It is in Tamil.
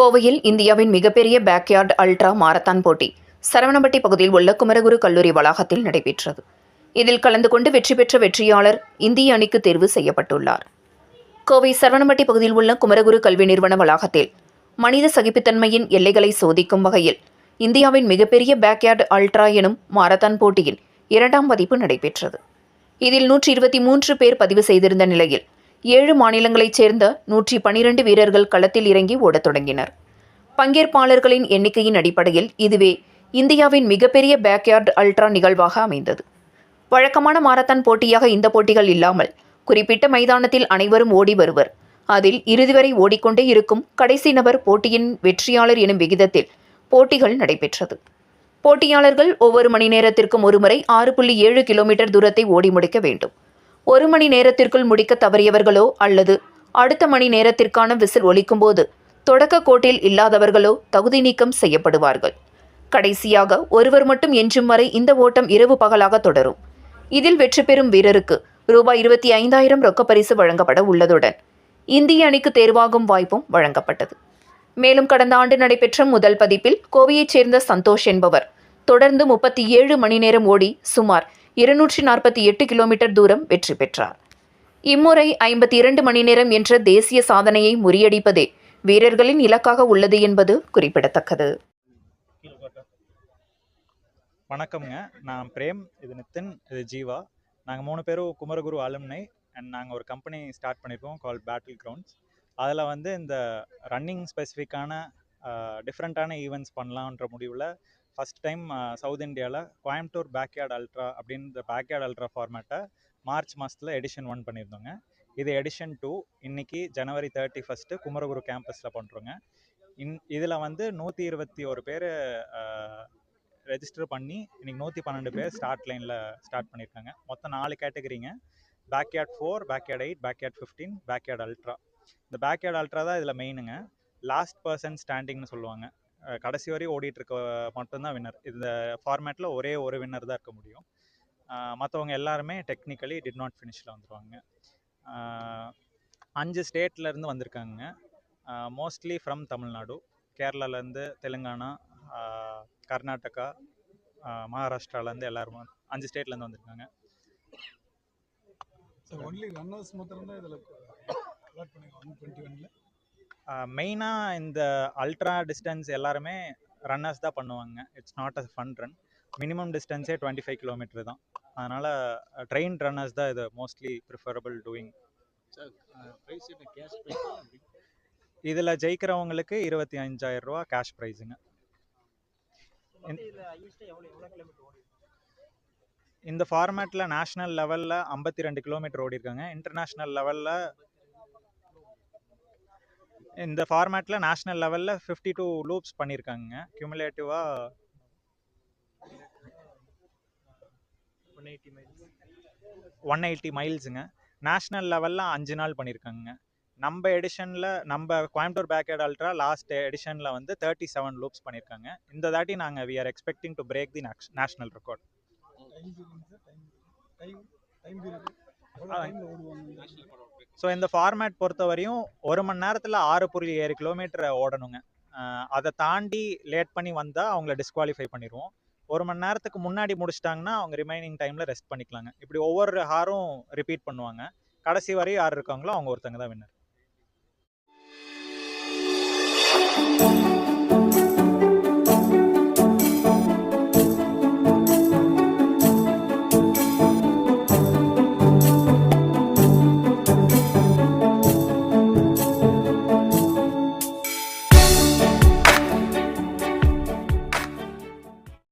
கோவையில் இந்தியாவின் மிகப்பெரிய பேக்யார்ட் அல்ட்ரா மாரத்தான் போட்டி சரவணம்பட்டி பகுதியில் உள்ள குமரகுரு கல்லூரி வளாகத்தில் நடைபெற்றது. இதில் கலந்து கொண்டு வெற்றி பெற்ற வெற்றியாளர் இந்திய அணிக்கு தேர்வு செய்யப்பட்டுள்ளார். கோவை சரவணம்பட்டி பகுதியில் உள்ள குமரகுரு கல்வி நிறுவன வளாகத்தில் மனித சகிப்புத்தன்மையின் எல்லைகளை சோதிக்கும் வகையில் இந்தியாவின் மிகப்பெரிய பேக்யார்ட் அல்ட்ரா எனும் மாரத்தான் போட்டியில் இரண்டாம் பதிப்பு நடைபெற்றது. இதில் நூற்றி இருபத்தி மூன்று பேர் பதிவு செய்திருந்த நிலையில் ஏழு மாநிலங்களைச் சேர்ந்த நூற்றி பனிரெண்டு வீரர்கள் களத்தில் இறங்கி ஓடத் தொடங்கினர். பங்கேற்பாளர்களின் எண்ணிக்கையின் அடிப்படையில் இதுவே இந்தியாவின் மிகப்பெரிய பேக்யார்டு அல்ட்ரா நிகழ்வாக அமைந்தது. வழக்கமான மாரத்தான் போட்டியாக இந்த போட்டிகள் இல்லாமல் குறிப்பிட்ட மைதானத்தில் அனைவரும் ஓடி வருவர். அதில் இறுதி வரை ஓடிக்கொண்டே இருக்கும் கடைசி நபர் போட்டியின் வெற்றியாளர் எனும் விகிதத்தில் போட்டிகள் நடைபெற்றது. போட்டியாளர்கள் ஒவ்வொரு மணி நேரத்திற்கும் ஒருமுறை ஆறு புள்ளி ஏழு கிலோமீட்டர் தூரத்தை ஓடி முடிக்க வேண்டும். ஒரு மணி நேரத்திற்குள் முடிக்க தவறியவர்களோ அல்லது அடுத்த மணி நேரத்திற்கான விசில் ஒலிக்கும்போது தொடக்க கோட்டில் இல்லாதவர்களோ தகுதி நீக்கம் செய்யப்படுவார்கள். கடைசியாக ஒருவர் மட்டும் என்றும் வரை இந்த ஓட்டம் இரவு பகலாக தொடரும். இதில் வெற்றி பெறும் வீரருக்கு ரூபாய் இருபத்தி ஐந்தாயிரம் ரொக்க பரிசு வழங்கப்பட உள்ளதுடன் இந்திய அணிக்கு தேர்வாகும் வாய்ப்பும் வழங்கப்பட்டது. மேலும் கடந்த ஆண்டு நடைபெற்ற முதல் பதிப்பில் கோவையைச் சேர்ந்த சந்தோஷ் என்பவர் தொடர்ந்து முப்பத்தி ஏழு மணி நேரம் ஓடி சுமார் இருநூற்றி நாற்பத்தி எட்டு கிலோமீட்டர் தூரம் வெற்றி பெற்றார். இம்முறை ஐம்பத்தி இரண்டு மணி நேரம் என்ற தேசிய சாதனையை முறியடிப்பதே வீரர்களின் இலக்காக உள்ளது என்பது குறிப்பிடத்தக்கது. வணக்கம்ங்க. நான் பிரேம் இது நித்தின் இது ஜீவா. நாங்கள் மூணு பேரும் குமரகுரு அலுமினை அண்ட் நாங்கள் ஒரு கம்பெனி ஸ்டார்ட் பண்ணியிருக்கோம் கால் பேட்டில் கிரவுண்ட்ஸ் அதில் வந்து இந்த ரன்னிங் ஸ்பெசிஃபிக்கான டிஃப்ரெண்ட்டான ஈவெண்ட்ஸ் பண்ணலான்ற முடிவில் ஃபஸ்ட் டைம் சவுத் இந்தியாவில் கோயம்புத்தூர் பேக்யார்ட் அல்ட்ரா அப்படின்ற பேக்யார்ட் அல்ட்ரா ஃபார்மேட்டை மார்ச் மாதத்தில் எடிஷன் ஒன் பண்ணியிருந்தோங்க. இது எடிஷன் டூ இன்னைக்கு ஜனவரி தேர்ட்டி ஃபஸ்ட்டு குமரகுரு கேம்பஸில் பண்ணுறோங்க இன் இதில் வந்து நூற்றி இருபத்தி ஒரு பேர் ரெஜிஸ்டர் பண்ணி இன்னைக்கு நூற்றி பன்னெண்டு பேர் ஸ்டார்ட் லைனில் ஸ்டார்ட் பண்ணியிருக்காங்க. மொத்தம் நாலு கேட்டகரிங்க backyard four backyard eight backyard fifteen backyard ultra இந்த பேக்யார்ட் அல்ட்ரா தான் இதில் மெயினுங்க லாஸ்ட் பர்சன் ஸ்டாண்டிங்னு சொல்லுவாங்க. கடைசி வரையும் ஓடிட்டு இருக்க மட்டும்தான் வின்னர் இந்த ஃபார்மேட்டில் ஒரே ஒரு வின்னர் தான் இருக்க முடியும். மற்றவங்க எல்லாருமே டெக்னிக்கலி டிட் நாட் ஃபினிஷில் வந்துருவாங்க. அஞ்சு ஸ்டேட்லேருந்து வந்திருக்காங்க. மோஸ்ட்லி ஃப்ரம் தமிழ்நாடு கேரளாலேருந்து தெலுங்கானா கர்நாடகா மகாராஷ்டிராலேருந்து எல்லாரும் அஞ்சு ஸ்டேட்லேருந்து வந்திருக்காங்க. ஒன்லி ரன்னர்ஸ் மட்டும்தான் இதில் அலாட் ஒன் டுவெண்ட்டி ஒன்ல மெயினாக இந்த அல்ட்ரா டிஸ்டன்ஸ் எல்லாருமே ரன்னர்ஸ் தான் பண்ணுவாங்க. It's not a fun run minimum டிஸ்டன்ஸே twenty five kilometre தான். அதனால் ட்ரெயின் ரன்னர்ஸ் தான் இது மோஸ்ட்லி ப்ரிஃபரபிள் டூயிங் இதில் ஜெயிக்கிறவங்களுக்கு இருபத்தி அஞ்சாயிரம் ரூபா கேஷ் ப்ரைஸுங்க இந்த ஃபார்மேட்டில் நேஷ்னல் லெவலில் ஐம்பத்தி ரெண்டு கிலோமீட்டர் ஓடி இருக்காங்க. இன்டர்நேஷ்னல் லெவலில் இந்த ஃபார்மேட்டில் நேஷ்னல் லெவலில் ஃபிஃப்டி டூ லூப்ஸ் பண்ணியிருக்காங்க கியூமுலேட்டிவாக ஒன் எயிட்டி மைல்ஸுங்க நேஷ்னல் லெவலில் அஞ்சு நாள் பண்ணியிருக்காங்க நம்ம எடிஷனில் நம்ம கோயம்புத்தூர் பேக்கேட் அல்ட்ரா லாஸ்ட் எடிஷனில் வந்து தேர்ட்டி செவன் லூப்ஸ் பண்ணியிருக்காங்க இந்த தாட்டி நாங்கள் we are expecting to break the national record so இந்த ஃபார்மேட் பொறுத்த வரையும் ஒரு மணி நேரத்தில் ஆறு புள்ளி ஏழு கிலோமீட்டரை ஓடணுங்க. அதை தாண்டி லேட் பண்ணி வந்தால் அவங்கள டிஸ்குவாலிஃபை பண்ணிடுவோம் ஒரு மணி நேரத்துக்கு முன்னாடி முடிச்சிட்டாங்கன்னா அவங்க ரிமைனிங் டைமில் ரெஸ்ட் பண்ணிக்கலாங்க. இப்படி ஒவ்வொரு ஹாரும் ரிப்பீட் பண்ணுவாங்க. கடைசி வரை யார் இருக்காங்களோ அவங்க ஒருத்தங்க தான் வின்னர்